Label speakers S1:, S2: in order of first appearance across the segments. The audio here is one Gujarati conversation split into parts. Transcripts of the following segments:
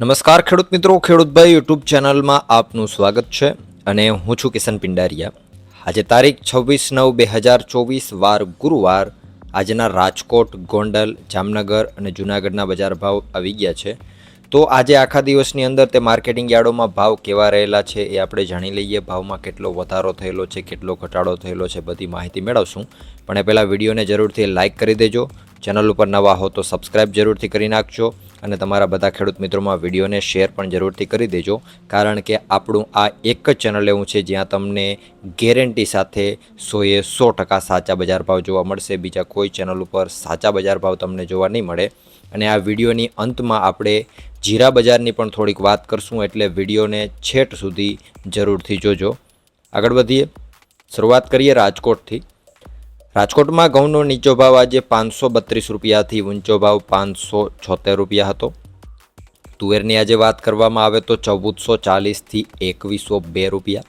S1: નમસ્કાર ખેડૂત મિત્રો ખેડૂતભાઈ યુટ્યુબ ચેનલમાં આપનું સ્વાગત છે અને હું છું કિશન પિંડારિયા. આજે તારીખ છવ્વીસ નવ બે હજાર ચોવીસ, વાર ગુરુવાર આજના રાજકોટ, ગોંડલ, જામનગર અને જૂનાગઢના બજાર ભાવ આવી ગયા છે. તો આજે આખા દિવસની અંદર તે માર્કેટિંગ યાર્ડોમાં ભાવ કેવા રહેલા છે એ આપણે જાણી લઈએ. ભાવમાં કેટલો વધારો થયેલો છે, કેટલો ઘટાડો થયેલો છે, બધી માહિતી મેળવશું. પણ એ પહેલાં વિડીયોને જરૂરથી લાઇક કરી દેજો. ચેનલ ઉપર નવા હો તો સબસ્ક્રાઇબ જરૂરથી કરી નાખજો. અને તમારા બધા ખેડૂત મિત્રોમાં વિડીયોને શેર પણ જરૂરથી કરી દેજો. કારણ કે આપણું આ એક જ ચેનલ એવું છે જ્યાં તમને ગેરંટી સાથે સોએ સો ટકા સાચા બજાર ભાવ જોવા મળશે. બીજા કોઈ ચેનલ ઉપર સાચા બજાર ભાવ તમને જોવા નહીં મળે. અને આ વિડીયોની અંતમાં આપણે જીરા બજારની પણ થોડીક વાત કરશું, એટલે વિડીયોને છેટ સુધી જરૂરથી જોજો. આગળ વધીએ. શરૂઆત કરીએ રાજકોટથી. રાજકોટમાં ઘઉંનો નીચો ભાવ આજે પાંચસો બત્રીસ રૂપિયાથી ઊંચો ભાવ પાંચસો છોતેર રૂપિયા હતો. તુવેરની આજે વાત કરવામાં આવે તો ચૌદસો ચાલીસથી એકવીસો બે રૂપિયા.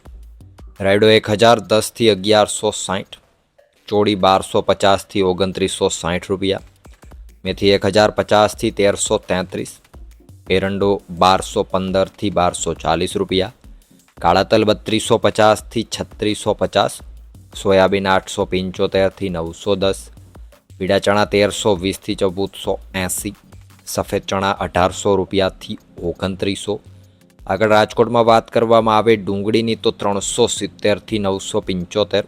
S1: રાયડો એક હજાર દસથી અગિયારસો સાઠ. ચોળી બારસો પચાસથી ઓગણત્રીસો સાઠ રૂપિયા. મેથી એક હજાર પચાસથી તેરસો તેત્રીસ. એરંડો બારસો પંદરથી બારસો ચાલીસ રૂપિયા. કાળા તલ બત્રીસો પચાસથી છત્રીસો પચાસ. સોયાબીન આઠસો પંચોતેરથી નવસો દસ, પીળા ચણા તેરસો વીસથી ચૌદસો એંસી, સફેદ ચણા અઢારસો રૂપિયાથી ઓગણત્રીસો. આગળ રાજકોટમાં વાત કરવામાં આવે ડુંગળીની તો ત્રણસો સિત્તેરથી નવસો પંચોતેર,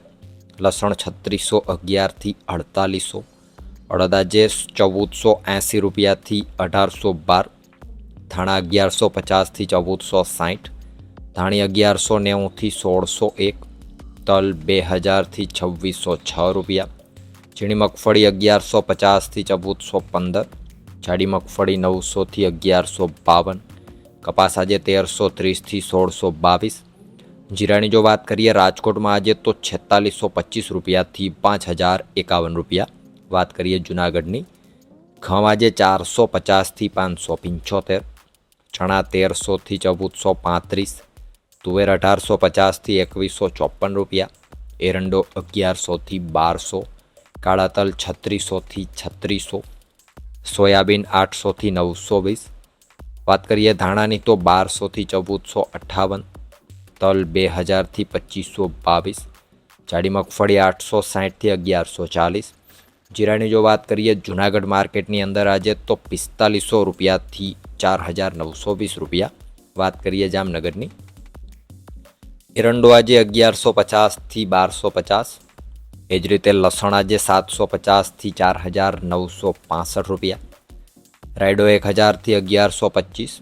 S1: લસણ છત્રીસો અગિયારથી અડતાલીસો અડદાજે ચૌદસો એંસી રૂપિયાથી અઢારસો બાર, ધાણા અગિયારસો પચાસથી ચૌદસો સાઠ, ધાણી અગિયારસો નેવુંથી સોળસો એક તલ બે હજારથી છવ્વીસો છ રૂપિયા. ઝીણી મગફળી અગિયારસો પચાસથી ચૌદસો પંદર. જાડી મગફળી નવસોથી અગિયારસો બાવન. કપાસ આજે તેરસો ત્રીસથી સોળસો બાવીસ. જીરાની જો વાત કરીએ, રાજકોટમાં આજે તો છેતાલીસો પચીસ રૂપિયાથી પાંચ હજાર એકાવન રૂપિયા. વાત કરીએ જુનાગઢની, ઘઉં આજે ચારસો પચાસથી પાંચસો પંચોતેર. ચણા તેરસોથી ચૌદસો પાંત્રીસ. તુવેર અઢારસો પચાસથી એકવીસો ચોપન રૂપિયા એરંડો અગિયારસોથી બારસો કાળા તલ છત્રીસોથી છત્રીસો સોયાબીન આઠસોથી નવસો વીસ વાત કરીએ ધાણાની તો બારસોથી ચૌદસો અઠ્ઠાવન તલ બે હજારથી પચીસો બાવીસ જાડી મગફળી આઠસો સાઠથી અગિયારસો ચાલીસ જીરાની જો વાત કરીએ જુનાગઢ માર્કેટની અંદર આજે તો પિસ્તાલીસો રૂપિયાથી ચાર હજાર નવસો વીસ રૂપિયા વાત કરીએ જામનગરની એરંડો આજે અગિયારસો પચાસથી બારસો પચાસ. એ જ રીતે લસણ આજે સાતસો પચાસથી ચાર હજાર નવસો પાસઠ રૂપિયા. રાયડો એક હજારથી અગિયારસો પચીસ.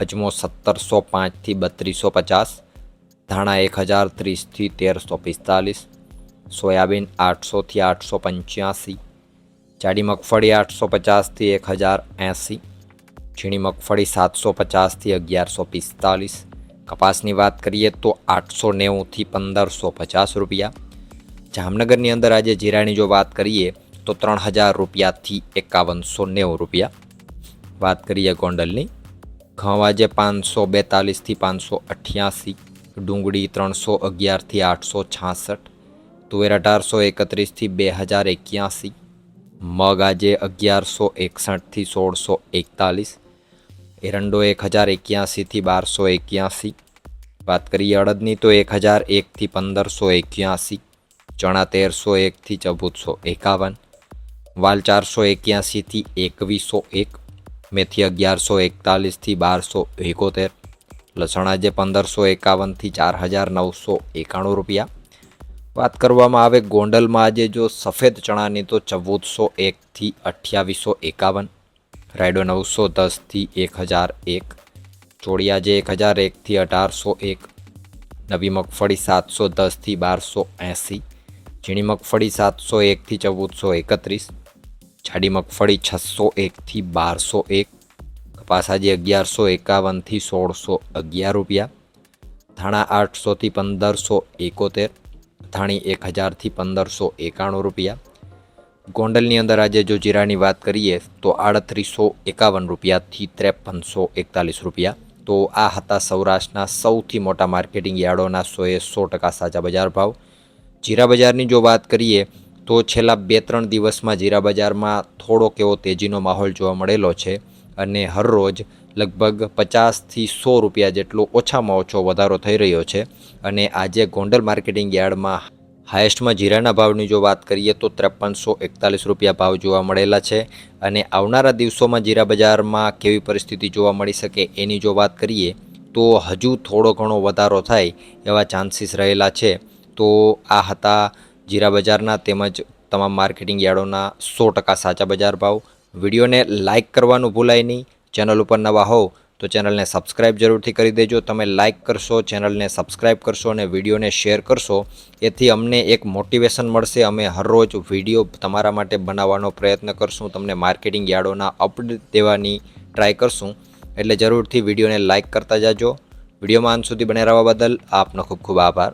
S1: અજમો સત્તરસો પાંચથી બત્રીસો પચાસ. ધાણા એક હજાર ત્રીસથી તેરસો પિસ્તાલીસ. સોયાબીન આઠસોથી આઠસો પંચ્યાસી. જાડી મગફળી આઠસો પચાસથી એક હજાર એંસી. ઝીણી મગફળી સાતસો પચાસથી અગિયારસો પિસ્તાલીસ. કપાસની વાત કરીએ તો આઠસો નેવુંથી પંદરસો પચાસ રૂપિયા. જામનગરની અંદર આજે જીરાની જો વાત કરીએ તો ત્રણ હજાર રૂપિયાથી એકાવનસો નેવું રૂપિયા. વાત કરીએ ગોંડલની. ઘઉં આજે પાંચસો બેતાલીસથી પાંચસો અઠ્યાસી, ડુંગળી ત્રણસો અગિયારથી આઠસો છાસઠ, તુવેર અઢારસો એકત્રીસથી બે હજાર એક્યાસી, મગ આજે અગિયારસો એકસઠથી સોળસો એકતાલીસ એરંડો એક હજાર એક્યાસીથી બારસો એક્યાસી. વાત કરીએ અડદની તો એક હજાર એકથી પંદરસો એક્યાસી, ચણા તેરસો એકથી ચૌદસો એકાવન, વાલ ચારસો એક્યાસીથી એકવીસો એક, મેથી અગિયારસો એકતાલીસથી બારસો એકોતેર, લસણ આજે પંદરસો એકાવનથી ચાર હજાર નવસો એકાણું રૂપિયા. વાત કરવામાં આવે ગોંડલમાં આજે જો સફેદ ચણાની તો ચૌદસો એકથી અઠ્યાવીસો એકાવન રાયડો નવસો દસથી એક હજાર એક ચોળી જે એક હજાર એકથી અઢારસો એક, નવી મગફળી સાતસો દસથી બારસો એંસી, ઝીણી મગફળી સાતસો એકથી ચૌદસો એકત્રીસ, જાડી મગફળી છસો એકથી બારસો એક, કપાસ આજે અગિયારસો એકાવનથી સોળસો અગિયાર રૂપિયા, ધાણા આઠસોથી પંદરસો એકોતેર ધાણી એક હજારથી પંદરસો એકાણું રૂપિયા ગોંડલની અંદર આજે જો જીરાની વાત કરીએ, તો આડત્રીસો એકાવન રૂપિયાથી ત્રેપનસો એકતાલીસ રૂપિયા. તો આ હતા સૌરાષ્ટ્રના સૌથી મોટા માર્કેટિંગ યાર્ડોના સોએ સો ટકા સાચા બજાર ભાવ. જીરા બજારની જો વાત કરીએ, તો છેલ્લા બે ત્રણ દિવસમાં જીરા બજારમાં થોડોક એવો તેજીનો માહોલ જોવા મળેલો છે અને હરરોજ લગભગ પચાસથી સો રૂપિયા જેટલો ઓછામાં ઓછો વધારો થઈ રહ્યો છે. અને આજે ગોંડલ માર્કેટિંગ યાર્ડમાં હાયેસ્ટમાં જીરાના ભાવની જો વાત કરીએ તો ત્રેપનસો એકતાલીસ રૂપિયા ભાવ જોવા મળેલા છે અને આવનારા દિવસોમાં જીરા બજારમાં કેવી પરિસ્થિતિ જોવા મળી શકે એની જો વાત કરીએ તો હજુ થોડો ઘણો વધારો થાય એવા ચાન્સીસ રહેલા છે. તો આ હતા જીરા બજારના તેમજ તમામ માર્કેટિંગ યાર્ડોના સો ટકા સાચા બજાર ભાવ. વિડીયોને લાઇક કરવાનું ભૂલાય નહીં. ચેનલ ઉપર નવા હોવ તો ચેનલને સબસ્ક્રાઇબ જરૂરથી કરી દેજો. તમે લાઇક કરશો, ચેનલને સબસ્ક્રાઇબ કરશો અને વિડીયોને શેર કરશો. એથી અમને એક મોટિવેશન મળશે. અમે હરરોજ વીડિયો તમારા માટે બનાવવાનો પ્રયત્ન કરશું. તમને માર્કેટિંગ યાર્ડોના અપડેટ દેવાની ટ્રાય કરશું. એટલે જરૂરથી વિડીયોને લાઇક કરતા જાજો. વિડીયોમાં અંત સુધી બને રહેવા બદલ આપનો ખૂબ ખૂબ આભાર.